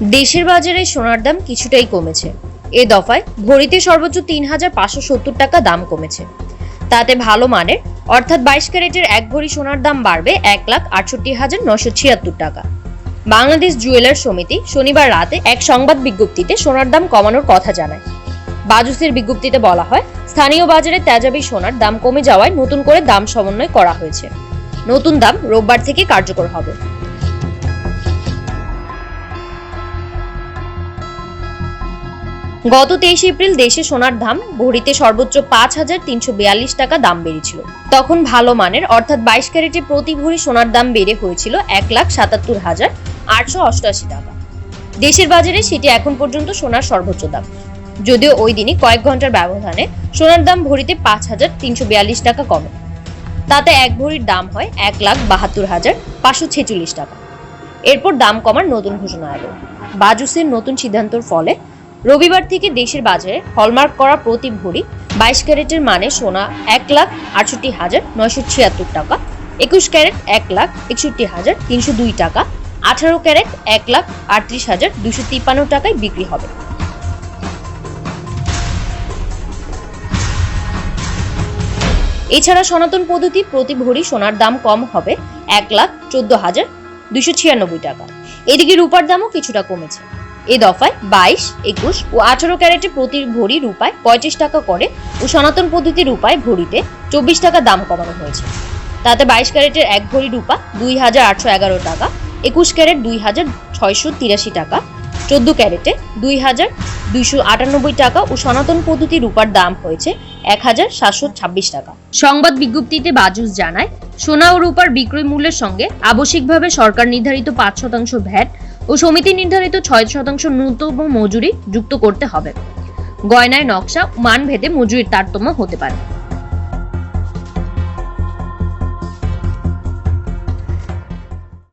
দেশের বাজারে সোনার দাম কিছুটাই কমেছে। এ দফায় ভরিতে সর্বোচ্চ তিন হাজার পাঁচশো সত্তর টাকা দাম কমেছে। তাতে ভালো মানের, অর্থাৎ বাইশ ক্যারেটের এক ভরি সোনার দাম বাড়বে এক লাখ আটষট্টি হাজার নশো ছিয়াত্তর টাকা। বাংলাদেশ জুয়েলার সমিতি শনিবার রাতে এক সংবাদ বিজ্ঞপ্তিতে সোনার দাম কমানোর কথা জানায়। বাজুসের বিজ্ঞপ্তিতে বলা হয়, স্থানীয় বাজারে তেজাবি সোনার দাম কমে যাওয়ায় নতুন করে দাম সমন্বয় করা হয়েছে। নতুন দাম রোববার থেকে কার্যকর হবে। গত তেইশ এপ্রিল দেশে সোনার দাম ভরিতে সর্বোচ্চ পাঁচ হাজার তিনশো বিয়াল্লিশ টাকা দাম বেড়েছিল। তখন ভালো মানের, অর্থাৎ বাইশ ক্যারেটে প্রতি ভরি সোনার দাম বেড়ে হয়েছিল এক লাখ সাতাত্তর হাজার আটশো অষ্টআশি টাকা। দেশের বাজারে সেটি এখন পর্যন্ত সোনার সর্বোচ্চ দাম। যদিও ওই দিনই কয়েক ঘণ্টার ব্যবধানে সোনার দাম ভরিতে পাঁচ হাজার তিনশো বিয়াল্লিশ টাকা কমে। তাতে এক ভরির দাম হয় এক লাখ বাহাত্তর হাজার পাঁচশো ছেচল্লিশ টাকা। এরপর দাম কমার নতুন ঘোষণা এলো। বাজুসের নতুন সিদ্ধান্তর ফলে রবিবার থেকে দেশের বাজারে হলমার্ক করা প্রতি ভরি বাইশ ক্যারেটের মানে সোনা এক লাখ আটষট্টি হাজার নয়শো ছিয়াত্তর টাকা, একুশ ক্যারেট এক লাখ একষট্টি হাজার তিনশো দুই টাকা, আঠারো ক্যারেট এক লাখ আটত্রিশ হাজার দুশো তিপ্পান্ন টাকায় বিক্রি হবে। এছাড়া সনাতন পদ্ধতি প্রতি ভরি সোনার দাম কম হবে এক লাখ চোদ্দ হাজার দুশো ছিয়ানব্বই টাকা। এদিকে রূপার দামও কিছুটা কমেছে। এ দফায় বাইশ, একুশ ও আঠারো ক্যারেটে প্রতি ভরি রূপায় পঁয়ত্রিশ টাকা করে ও সনাতন পদ্ধতি রূপায় ভরিতে চব্বিশ টাকা দাম কমানো হয়েছে। তাতে বাইশ ক্যারেটের এক ভরি রূপা দুই হাজার আটশো এগারো টাকা, একুশ ক্যারেট দুই হাজার ছয়শো তিরাশি টাকা, চোদ্দ ক্যারেটে দুই হাজার দুইশো আটানব্বই টাকা ও সনাতন পদ্ধতি রূপার দাম হয়েছে এক হাজার সাতশো ছাব্বিশ টাকা। সংবাদ বিজ্ঞপ্তিতে বাজুস জানায়, সোনা ও রূপার বিক্রয় মূল্যের সঙ্গে আবশ্যিকভাবে সরকার নির্ধারিত পাঁচ শতাংশ ভ্যাট ও সমিতি নির্ধারিত ছয় শতাংশ ন্যূনতম মজুরি যুক্ত করতে হবে। গয়নায় নকশা মানভেদে মান ভেদে মজুরির তারতম্য হতে পারে।